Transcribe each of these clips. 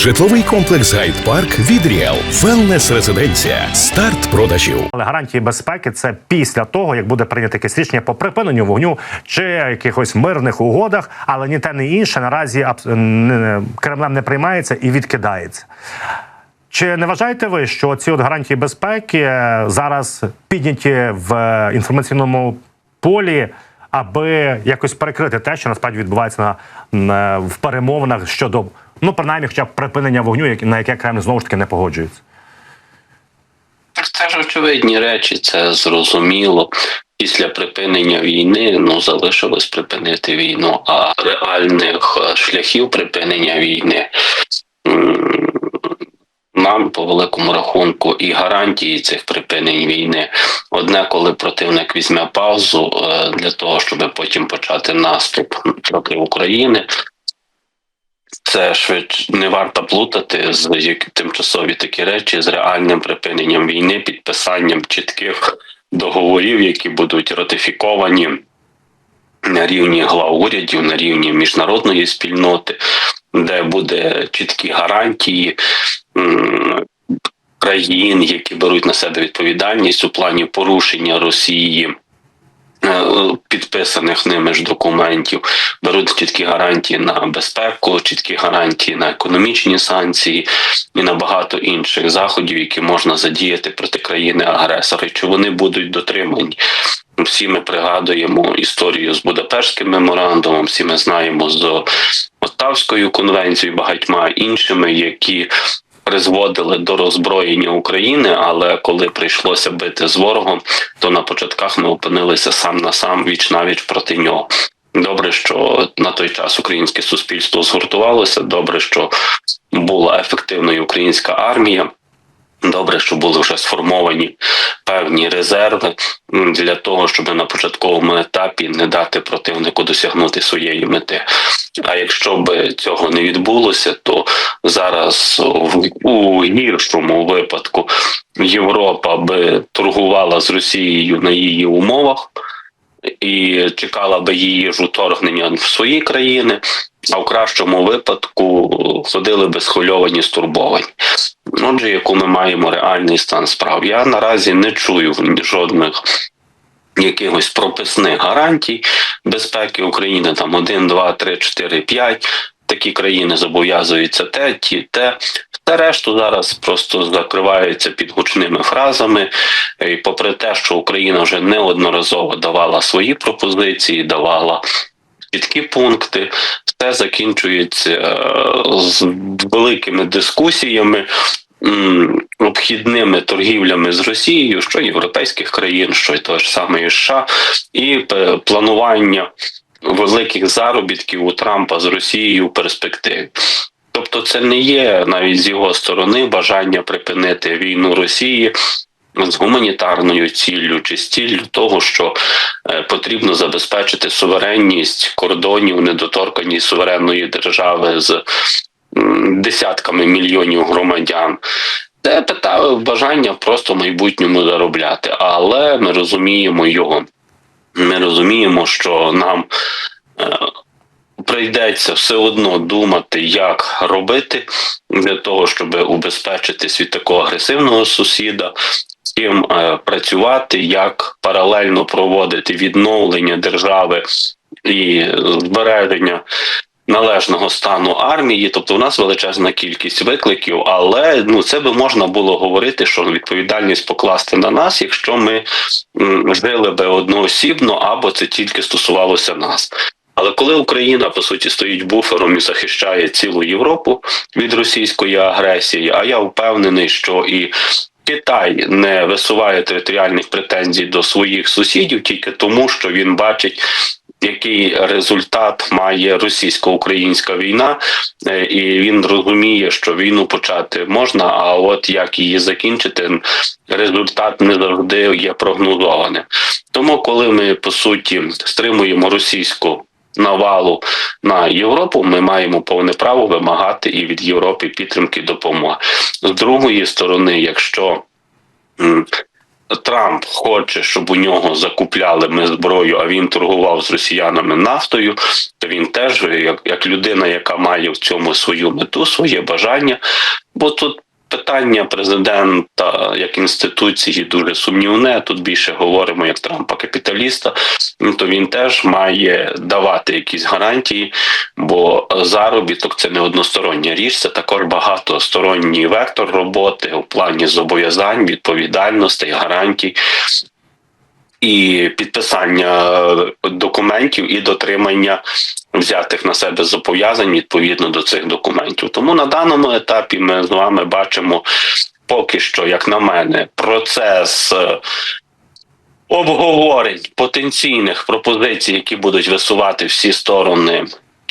Житловий комплекс Гайд Парк від Ріел. Велнес резиденція. Старт продажів. Але гарантії безпеки це після того, як буде прийнято якесь рішення по припиненню вогню чи якихось мирних угодах, але ні те, ні інше наразі Кремлем не приймається і відкидається. Чи не вважаєте ви, що ці от гарантії безпеки е, зараз підняті в е, інформаційному полі, аби якось перекрити те, що насправді відбувається на, на в перемовинах щодо ну принаймні, хоча б припинення вогню, на яке Кремль знову ж таки не погоджується? Так Це ж очевидні речі, це зрозуміло. Після припинення війни ну залишилось припинити війну, а реальних е, шляхів припинення війни нам по великому рахунку і гарантії цих припинень війни. Одне, коли противник візьме паузу е, для того, щоб потім почати наступ проти України. Це швидше не варто плутати з як тимчасові такі речі з реальним припиненням війни, підписанням чітких договорів, які будуть ратифіковані на рівні глав урядів, на рівні міжнародної спільноти, де буде чіткі гарантії країн, які беруть на себе відповідальність у плані порушення Росії. Е, Підписаних ними ж документів беруть чіткі гарантії на безпеку, чіткі гарантії на економічні санкції і на багато інших заходів, які можна задіяти проти країни-агресора. Чи вони будуть дотримані? Всі ми пригадуємо історію з Будапештським меморандумом. Всі ми знаємо з Оттавською конвенцією, багатьма іншими, які призводили до роззброєння України. Але коли прийшлося бити з ворогом, то на початках ми опинилися сам на сам віч навіч проти нього. Добре, що на той час українське суспільство згуртувалося. Добре, що була ефективною українська армія. Добре, що були вже сформовані певні резерви для того, щоб на початковому етапі не дати противнику досягнути своєї мети. А якщо б цього не відбулося, то зараз у гіршому випадку Європа би торгувала з Росією на її умовах і чекала би її ж уторгнення в свої країни, а в кращому випадку ходили би схвильовані, стурбовані. Отже, яку ми маємо реальний стан справ. Я наразі не чую жодних якихось прописних гарантій безпеки України. Там 1, 2, 3, 4, 5. Такі країни зобов'язуються те, ті, те. Та решту зараз просто закриваються під гучними фразами. І попри те, що Україна вже неодноразово давала свої пропозиції, давала чіткі пункти, все закінчується е, з великими дискусіями. Обхідними торгівлями з Росією, що європейських країн, що й того ж саме США, і е, планування великих заробітків у Трампа з Росією в перспективі. Тобто, це не є навіть з його сторони бажання припинити війну Росії з гуманітарною ціллю чи з ціллю того, що е, потрібно забезпечити суверенність кордонів недоторканність суверенної держави з десятками мільйонів громадян. Це пита бажання просто в майбутньому заробляти, але ми розуміємо його. Ми розуміємо, що нам е, прийдеться все одно думати, як робити для того, щоб убезпечитись від такого агресивного сусіда, з ким е, працювати, як паралельно проводити відновлення держави і збереження. Належного стану армії, тобто у нас величезна кількість викликів, але ну це би можна було говорити, що відповідальність покласти на нас, якщо ми жили би одноосібно, або це тільки стосувалося нас. Але коли Україна по суті стоїть буфером і захищає цілу Європу від російської агресії, а я впевнений, що і Китай не висуває територіальних претензій до своїх сусідів тільки тому, що він бачить. Який результат має російсько-українська війна, е, і він розуміє, що війну почати можна, а от як її закінчити, результат не завжди є прогнозованим. Тому, коли ми по суті стримуємо російську навалу на Європу, ми маємо повне право вимагати і від Європи підтримки допомоги. З другої сторони, якщо Трамп хоче, щоб у нього закупляли ми зброю, а він торгував з росіянами нафтою, то він теж як, як людина, яка має в цьому свою мету, своє бажання. Бо тут питання президента як інституції дуже сумнівне. Тут більше говоримо як Трампа капіталіста. Ну, то він теж має давати якісь гарантії, бо заробіток це не одностороння річ, це також багатосторонній вектор роботи у плані зобов'язань, відповідальностей, гарантій. І підписання документів і дотримання взятих на себе зобов'язань відповідно до цих документів. Тому на даному етапі ми з вами бачимо поки що, як на мене, процес е, обговорень потенційних пропозицій, які будуть висувати всі сторони.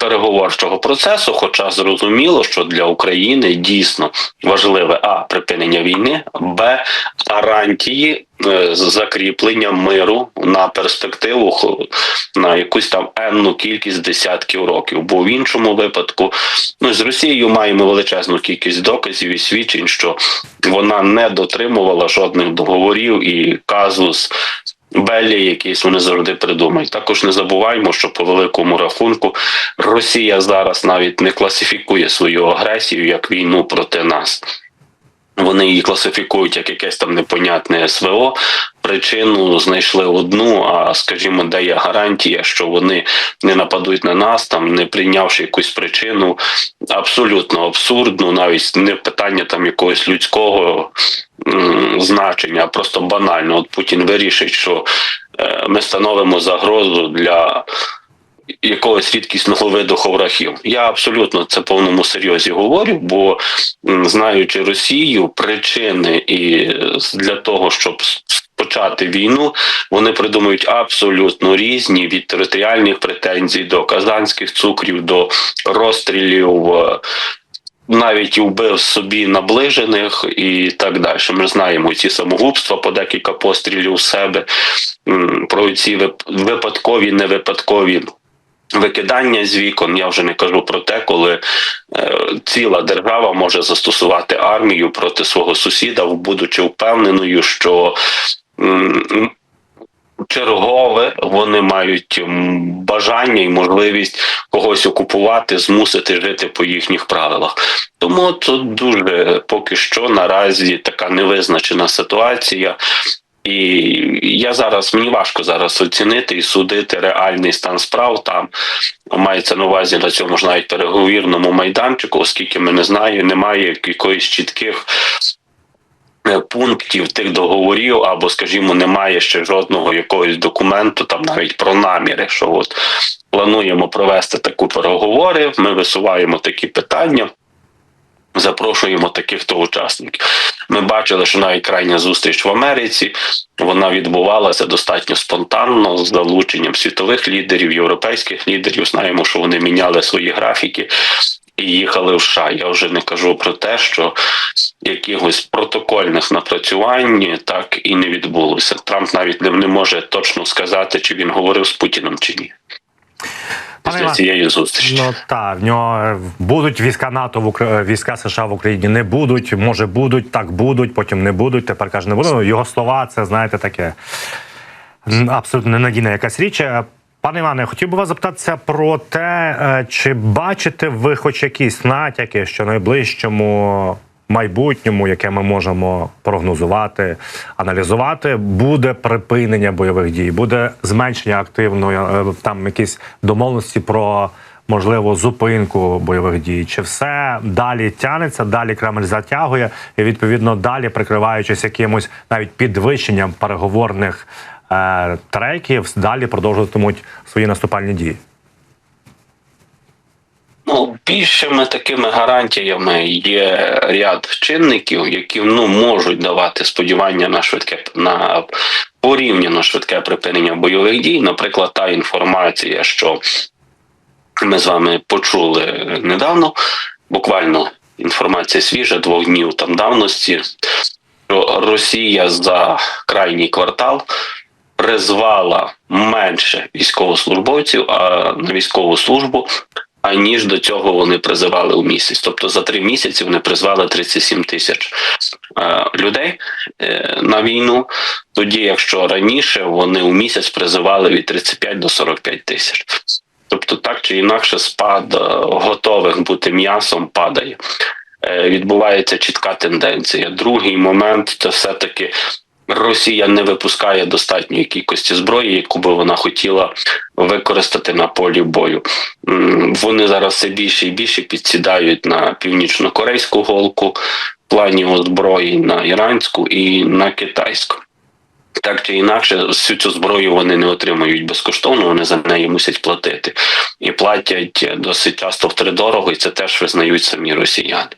Переговорчого процесу, хоча зрозуміло, що для України дійсно важливе а припинення війни, б гарантії е, закріплення миру на перспективу на якусь там енну кількість десятків років. Бо в іншому випадку, ну з Росією маємо величезну кількість доказів і свідчень, що вона не дотримувала жодних договорів і казус Беллі, якісь вони завжди придумають. Також не забуваємо, що по великому рахунку Росія зараз навіть не класифікує свою агресію як війну проти нас. Вони її класифікують як якесь там непонятне СВО. Причину знайшли одну. А скажімо, де є гарантія, що вони не нападуть на нас, там не прийнявши якусь причину абсолютно абсурдну, навіть не питання там якогось людського значення, а просто банально. От Путін вирішить, що е, ми становимо загрозу для якогось рідкісного виду ховрахів. Я абсолютно це повному серйозі говорю, бо знаючи Росію, причини і для того, щоб почати війну, вони придумують абсолютно різні від територіальних претензій до казанських цукрів, до розстрілів. е, Навіть вбив собі наближених і так далі. Ми знаємо ці самогубства по декілька пострілів в себе, про ці вип- випадкові, невипадкові викидання з вікон. Я вже не кажу про те, коли е, ціла держава може застосувати армію проти свого сусіда, будучи впевненою, що м, чергове вони мають бажання і можливість когось окупувати, змусити жити по їхніх правилах. Тому тут дуже поки що наразі така невизначена ситуація. І я зараз мені важко зараз оцінити і судити реальний стан справ. Там мається на увазі на цьому ж навіть переговірному майданчику, оскільки ми не знаємо, немає якоїсь чітких е, пунктів тих договорів, або, скажімо, немає ще жодного якогось документу, там навіть про наміри, що от плануємо провести таку переговори. Ми висуваємо такі питання. Запрошуємо таких то учасників. Ми бачили, що навіть крайня зустріч в Америці вона відбувалася достатньо спонтанно з залученням світових лідерів, європейських лідерів. Знаємо, що вони міняли свої графіки і їхали в США. Я вже не кажу про те, що якихось протокольних напрацювань так і не відбулося. Трамп навіть не, може точно сказати, чи він говорив з Путіним чи ні. Після Іван, цієї зустрічі. Ну так, в нього будуть війська НАТО в Укра... війська США в Україні. Не будуть, може будуть, так будуть, потім не будуть. Тепер каже, не будуть. Ну, Його слова, це знаєте, таке абсолютно ненадійна якась річ. Е, Пане Іване, хотів би вас запитатися про те, е, чи бачите ви хоч якісь натяки, що найближчому майбутньому, яке ми можемо прогнозувати, аналізувати, буде припинення бойових дій, буде зменшення активної е, там якісь домовленості про можливо зупинку бойових дій, чи все далі тянеться, далі Кремль затягує, і відповідно далі прикриваючись якимось навіть підвищенням переговорних е, треків, далі продовжуватимуть свої наступальні дії. Більшими такими гарантіями є ряд чинників, які ну можуть давати сподівання на швидке на порівняно швидке припинення бойових дій. Наприклад, та інформація, що ми з вами почули недавно, буквально інформація свіжа, двох днів там давності, що Росія за крайній квартал призвала менше військовослужбовців а на військову службу, аніж до цього вони призивали у місяць. Тобто за три місяці вони призвали 37 тисяч е, людей е, на війну. Тоді, якщо раніше вони у місяць призивали від 35 до 45 тисяч. Тобто, так чи інакше, спад е, готових бути м'ясом падає. Відбувається чітка тенденція. Другий момент це все-таки Росія не випускає достатньої кількості зброї, яку би вона хотіла використати на полі бою. Вони зараз все більше і більше підсідають на північно-корейську голку в плані озброєнь, на іранську і на китайську. Так чи інакше, всю цю зброю вони не отримують безкоштовно, вони за неї мусять платити. І платять досить часто втридорого, і це теж визнають самі росіяни.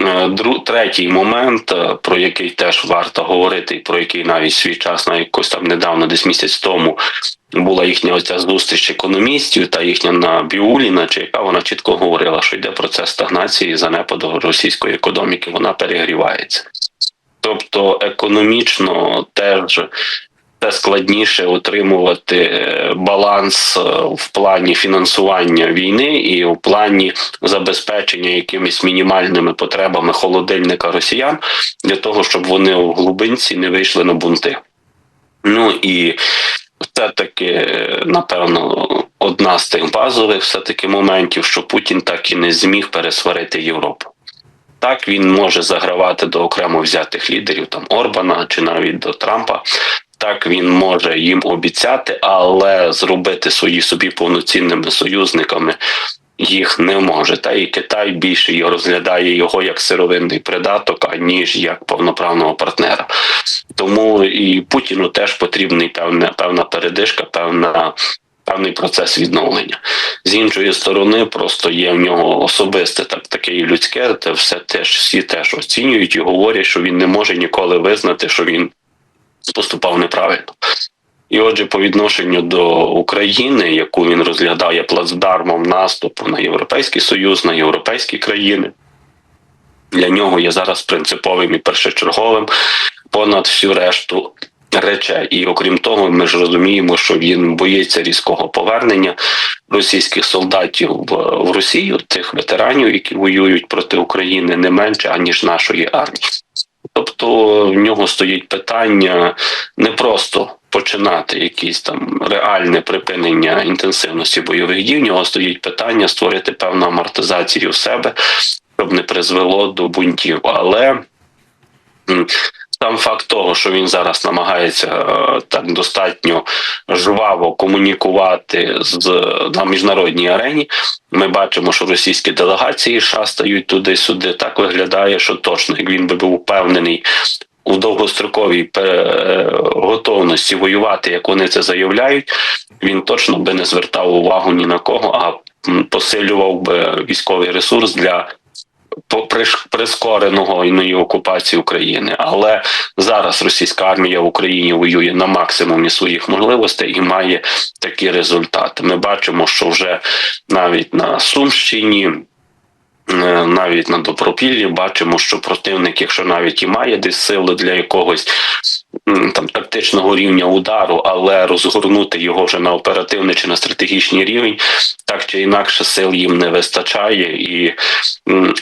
Е, третій момент, е, про який теж варто говорити, про який навіть свій час, на якось там недавно, десь місяць тому, була їхня оця зустріч економістів та їхня на Біуліна, чи яка вона чітко говорила, що йде процес стагнації і занепаду російської економіки, вона перегрівається. Тобто економічно теж те складніше отримувати е, баланс е, в плані фінансування війни і в плані забезпечення якимись мінімальними потребами холодильника росіян для того, щоб вони в глибинці не вийшли на бунти. Ну і все-таки, е, напевно, одна з тих базових все-таки моментів, що Путін так і не зміг пересварити Європу. Так, він може загравати до окремо взятих лідерів, там Орбана чи навіть до Трампа. Так він може їм обіцяти, але зробити свої собі повноцінними союзниками їх не може. Та і Китай більше розглядає його як сировинний придаток, аніж як повноправного партнера. Тому і Путіну теж потрібна певна певна передишка, певна. Певний процес відновлення з іншої сторони, просто є в нього особисте так таке і людське. Це все теж всі теж оцінюють і говорять, що він не може ніколи визнати, що він поступав неправильно. І отже, по відношенню до України, яку він розглядає плацдармом наступу на Європейський Союз, на європейські країни, для нього є зараз принциповим і першочерговим понад всю решту речей. І окрім того, ми ж розуміємо, що він боїться різкого повернення російських солдатів в, Росію, тих ветеранів, які воюють проти України, не менше аніж нашої армії. Тобто в нього стоїть питання не просто починати якісь там реальне припинення інтенсивності бойових дій. В нього стоїть питання створити певну амортизацію в себе, щоб не призвело до бунтів. Але сам факт того, що він зараз намагається е, так достатньо жваво комунікувати з на міжнародній арені, ми бачимо, що російські делегації США стають туди-сюди. Так виглядає, що точно, як він би був впевнений у довгостроковій пе- готовності воювати, як вони це заявляють, він точно би не звертав увагу ні на кого, а посилював би військовий ресурс для прискореного іної окупації України. Але зараз російська армія в Україні воює на максимумі своїх можливостей і має такі результати. Ми бачимо, що вже навіть на Сумщині. е, Навіть на Добропіллі бачимо, що противник, якщо навіть і має десь сили для якогось там тактичного рівня удару, але розгорнути його вже на оперативний чи на стратегічний рівень, так чи інакше сил їм не вистачає, і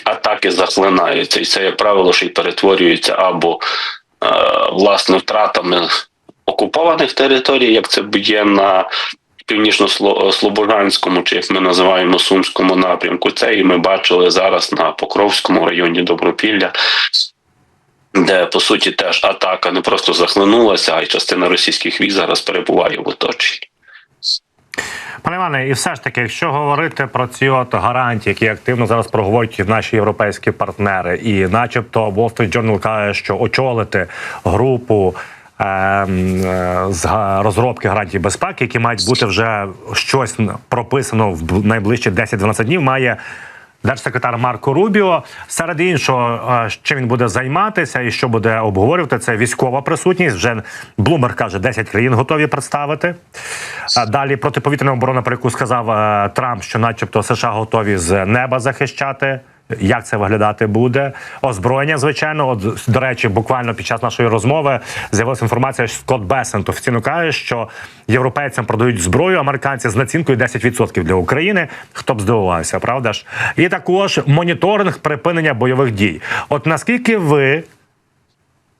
атаки захлинаються. І це, як правило, ще й перетворюється або е, власне втратами окупованих територій, як це є на північно-слобожанському, чи як ми називаємо Сумському напрямку. Це і ми бачили зараз на Покровському районі Добропілля. Де по суті теж атака не просто захлинулася, а й частина російських військ зараз перебуває в оточенні. Пане Іване, і все ж таки, якщо говорити про ці от гарантії, які активно зараз проговорюють наші європейські партнери, і, начебто, Wall Street Journal каже, що очолити групу. ем, е, З розробки гарантій безпеки, які мають бути вже щось прописано в найближчі 10-12 днів, має держсекретар Марко Рубіо. Серед іншого, е, чим він буде займатися і що буде обговорювати, це військова присутність. Вже Блумер каже, 10 країн готові представити. Далі протиповітряна оборона, про яку сказав е, Трамп, що, начебто, США готові з неба захищати. Як це виглядати буде? Озброєння, звичайно. От до речі, буквально під час нашої розмови з'явилася інформація, що Скотт Бесент офіційно каже, що європейцям продають зброю, американці з націнкою 10% для України. Хто б здивувався, правда ж? І також моніторинг припинення бойових дій. От наскільки ви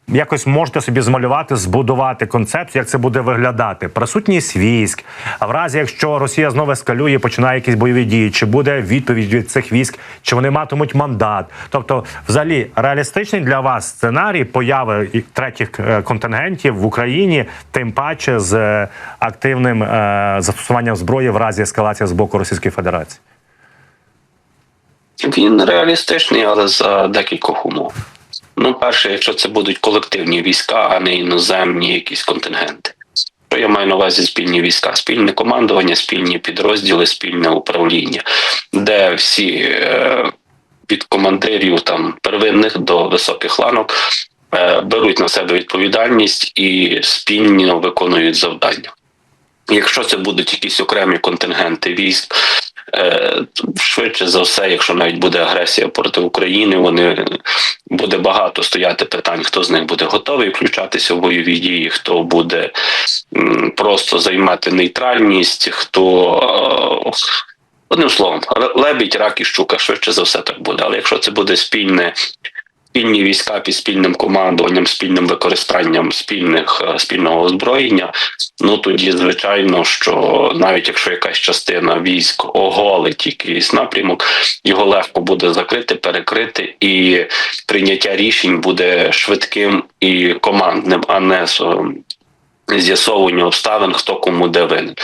якось можете собі змалювати, збудувати концепцію, як це буде виглядати? Присутність військ. А в разі, якщо Росія знову ескалює, починає якісь бойові дії, чи буде відповідь від цих військ, чи вони матимуть мандат? Тобто, взагалі, реалістичний для вас сценарій появи третіх е, контингентів в Україні, тим паче з е, активним е, застосуванням зброї в разі ескалації з боку Російської Федерації. Він реалістичний, але за декількох умов. Ну, перше, якщо це будуть колективні війська, а не іноземні якісь контингенти. Що я маю на увазі спільні війська, спільне командування, спільні підрозділи, спільне управління, де всі е, від командирів там первинних до високих ланок е, беруть на себе відповідальність і спільно виконують завдання. Якщо це будуть якісь окремі контингенти військ, швидше за все, якщо навіть буде агресія проти України, вони буде багато стояти питань, хто з них буде готовий включатися в бойові дії, хто буде просто займати нейтральність, хто е, одним словом, лебідь, рак і щука, швидше за все так буде. Але якщо це буде спільне. Спільні війська під спільним командуванням, спільним використанням спільних е, спільного озброєння, ну тоді звичайно, що навіть якщо якась частина військ оголить якийсь напрямок, його легко буде закрити, перекрити, і прийняття рішень буде швидким і командним, а не со- з'ясовування обставин, хто кому де винен.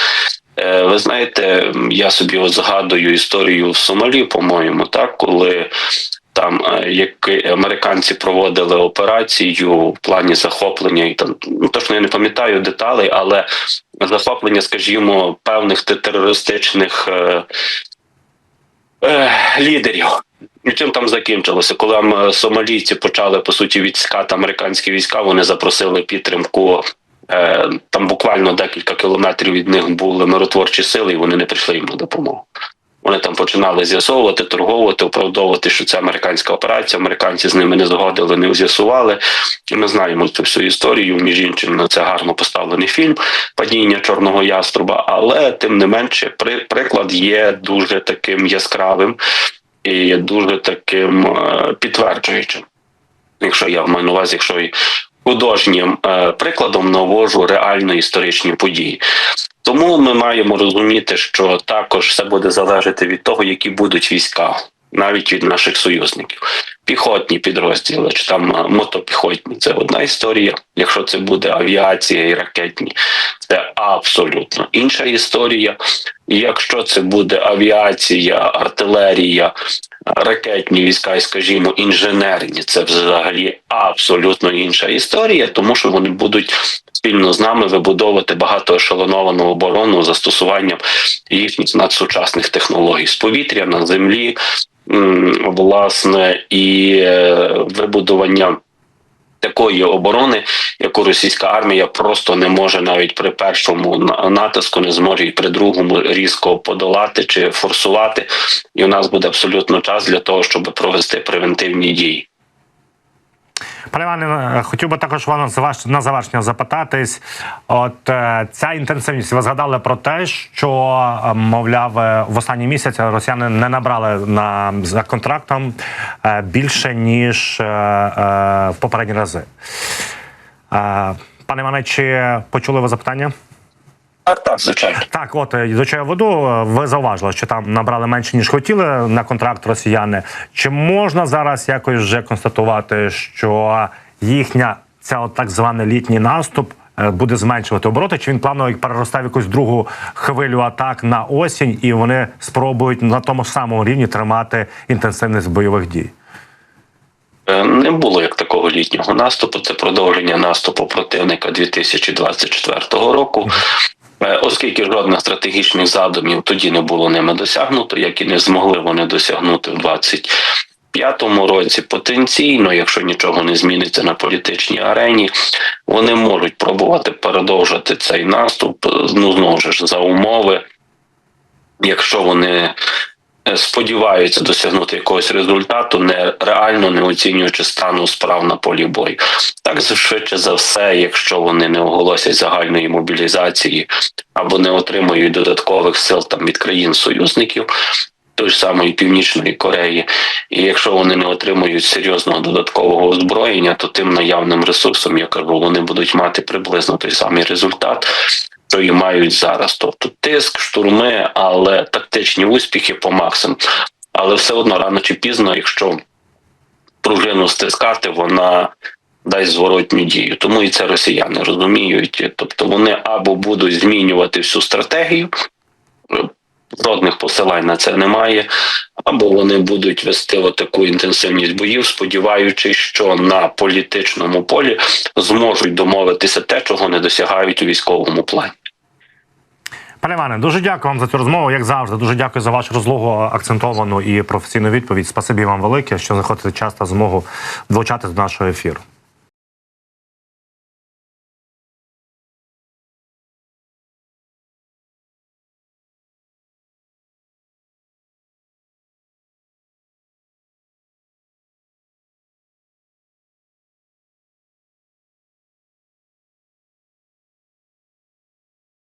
Е, Ви знаєте, я собі от згадую історію в Сомалі, по-моєму, так коли там е, як американці проводили операцію в плані захоплення і там ну точно я не пам'ятаю деталей, але захоплення, скажімо, певних терористичних е, е, лідерів. І чим там закінчилося? Коли сомалійці почали по суті відскати американські війська, вони запросили підтримку. Е, там буквально декілька кілометрів від них були миротворчі сили, і вони не прийшли їм на допомогу. Вони там починали з'ясовувати, торговувати, оправдовувати, що це американська операція. Американці з ними не згодили, не з'ясували. Ми знаємо цю всю історію. Між іншим, на це гарно поставлений фільм Падіння чорного яструба. Але тим не менше, при, приклад є дуже таким яскравим і дуже таким е, підтверджуючим. Якщо я маю на увазі, якщо художнім е, прикладом навожу реально історичні події. Тому ми маємо розуміти, що також все буде залежати від того, які будуть війська, навіть від наших союзників. Піхотні підрозділи чи там е, мотопіхотні це одна історія. Якщо це буде авіація і ракетні, це абсолютно інша історія. Якщо це буде авіація, артилерія, ракетні війська, і, скажімо, інженерні, це взагалі абсолютно інша історія, тому що вони будуть спільно з нами вибудовувати багатоешелоновану оборону застосуванням їхніх надсучасних технологій з повітря на землі, власне, і е, вибудування. Такої оборони, яку російська армія просто не може навіть при першому на- натиску, не зможе і при другому різко подолати чи форсувати, і у нас буде абсолютно час для того, щоб провести превентивні дії. Пане Іване, хотів би також вам на завершення запитатись. От е, ця інтенсивність. Ви згадали про те, що е, мовляв е, в останній місяць росіяни не набрали на за контрактом більше ніж в попередні рази. Пане Іване, чи почули ви запитання? Так, так, звичайно. Так, от е, до чого я веду, е, ви зауважили, що там набрали менше ніж хотіли на контракт росіяни. Чи можна зараз якось вже констатувати, що їхня ця от так званий літній наступ е, буде зменшувати обороти? Чи він плавно переростає в якусь другу хвилю атак на осінь, і вони спробують на тому самому рівні тримати інтенсивність бойових дій? Не було як такого літнього наступу. Це продовження наступу противника 2024 року. Е, Оскільки жодних стратегічних задумів тоді не було ними досягнуто, як і не змогли вони досягнути в 25-му році. Потенційно, якщо нічого не зміниться на політичній арені, вони можуть пробувати продовжити цей наступ. Ну знову ж за умови, якщо вони е, сподіваються досягнути якогось результату, не реально не оцінюючи стану справ на полі бою. Так швидше за все, якщо вони не оголосять загальної мобілізації або не отримують додаткових сил там від країн союзників, той ж самої Північної Кореї. І якщо вони не отримують серйозного додаткового озброєння, то тим наявним ресурсом, я кажу, вони будуть мати приблизно той самий результат, і мають зараз. Тобто тиск, штурми, але тактичні успіхи по максимуму. Але все одно рано чи пізно, якщо пружину стискати, вона дасть зворотню дію. Тому і це росіяни розуміють. Тобто вони або будуть змінювати всю стратегію, жодних посилань на це немає, або вони будуть вести отаку інтенсивність боїв, сподіваючись, що на політичному полі зможуть домовитися те, чого не досягають у військовому плані. Пане Іване, дуже дякую вам за цю розмову. Як завжди, дуже дякую за вашу розлогу, акцентовану і професійну відповідь. Спасибі вам велике, що знаходите час та змогу долучатися до нашого ефіру.